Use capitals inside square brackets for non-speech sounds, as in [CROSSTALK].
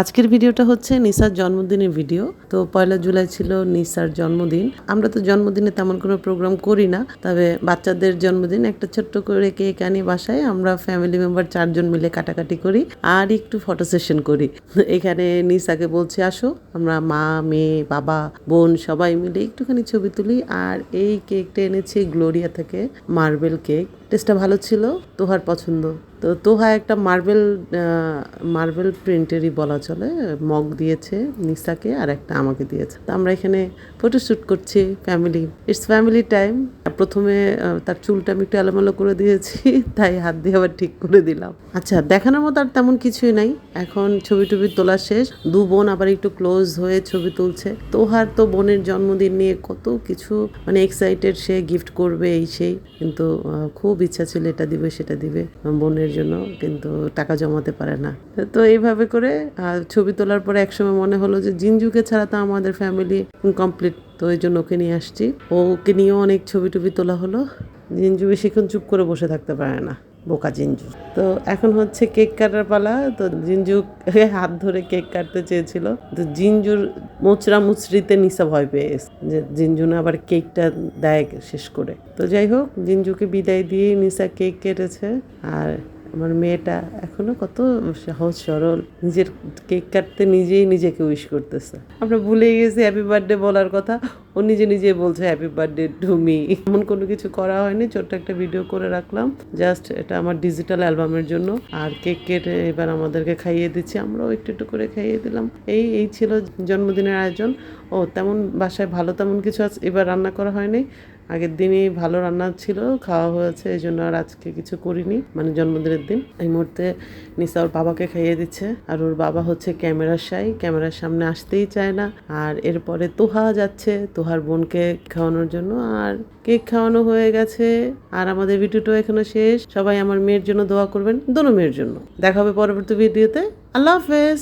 আজকের ভিডিওটা হচ্ছে নিসার জন্মদিনের ভিডিও। তো পয়লা জুলাই ছিল নিসার জন্মদিন। আমরা তো জন্মদিনে তেমন কোনো প্রোগ্রাম করি না, তবে বাচ্চাদের জন্মদিন একটা ছোট্ট করে কেক আনি বাসায়। আমরা ফ্যামিলি মেম্বার চারজন মিলে কাটাকাটি করি আর একটু ফটো সেশন করি। এখানে নিসাকে বলছি, আসো, আমরা মা, মেয়ে, বাবা, বোন সবাই মিলে একটুখানি ছবি তুলি। আর এই কেকটা এনেছি গ্লোরিয়া থেকে মার্বেল কেক। টেস্টটা ভালো ছিল, তোহার পছন্দ। তো তোহা একটা মার্বেল মার্বেল প্রিন্টেরই বলা চলে। মগ দিয়েছে নিসাকে আর একটা আমাকে দিয়েছে। তো আমরা এখানে ফটোশ্যুট করছি ফ্যামিলি ইটস ফ্যামিলি টাইম প্রথমে তার চুলটা আমি একটু এলোমেলো করে দিয়েছি, [LAUGHS] তাই হাত দিয়ে আবার ঠিক করে দিলাম। আচ্ছা দেখানোর মতো আর তেমন কিছুই নাই। এখন ছবি টবি তোলা শেষ। দু বোন আবার একটু ক্লোজ হয়ে ছবি তুলছে। তোহার তো বোনের জন্মদিন নিয়ে কত কিছু মানে এক্সাইটেড সে গিফট করবে এই সেই। কিন্তু খুব ইচ্ছা ছিল এটা দিবে, সেটা দিবে। বোনের জন্য কিন্তু টাকা জমাতে পারে না। তো এইভাবে করে ছবি তোলার পরে একসময় মনে হলো যে জিনজুকে ছাড়া তো আমাদের ফ্যামিলি কমপ্লিট তো এই জন্য ওকে নিয়ে আসছি। ওকে নিয়েও অনেক ছবি টবি তোলা হলো। জিনজু বেশিক্ষণ চুপ করে বসে থাকতে পারে না। বোকা জিঞ্জু। তো এখন হচ্ছে কেক কাটার পালা। তো জিঞ্জু হাত ধরে কেক কাটতে চেয়েছিল। তো জিঞ্জুর মোচড়া মুচড়িতে নিসা ভয় পেয়ে যে জিঞ্জু না আবার কেকটা দেয় শেষ করে। তো যাই হোক, জিঞ্জুকে বিদায় দিয়ে নিসা কেক কেটেছে। আর আমার মেয়েটা এখনও কত সহজ সরল। নিজের কেক কাটতে নিজেই নিজেকে উইশ করতেছে। আমরা ভুলে গেছি হ্যাপি বার্থডে বলার কথা। ও নিজে নিজে বলছে হ্যাপি বার্থডে টু মি এমন কোনো কিছু করা হয়নি, ছোট্ট একটা ভিডিও করে রাখলাম। জাস্ট এটা আমার ডিজিটাল অ্যালবামের জন্য। আর কেক কেটে এবার আমাদেরকে খাইয়ে দিচ্ছি। আমরাও একটু একটু করে খাইয়ে দিলাম। এই এই ছিল জন্মদিনের আয়োজন। ও, তেমন বাসায় ভালো তেমন কিছু আজ এবার রান্না করা হয়নি। আগের দিনই ভালো রান্না ছিল, খাওয়া হয়েছে, এই জন্য আর আজকে কিছু করিনি মানে জন্মদিনের দিন। এই মুহূর্তে নিসা ওর বাবাকে খাইয়ে দিচ্ছে। আর ওর বাবা হচ্ছে ক্যামেরার সাই ক্যামেরার সামনে আসতেই চায় না। আর এরপরে তোহা যাচ্ছে। তোহার বোনকে খাওয়ানোর জন্য আর কেক খাওয়ানো হয়ে গেছে। আর আমাদের ভিডিওটাও এখানে শেষ। সবাই আমার মেয়ের জন্য দোয়া করবেন, দোনো মেয়ের জন্য। দেখা হবে পরবর্তী ভিডিওতে। আল্লাহ হাফেজ।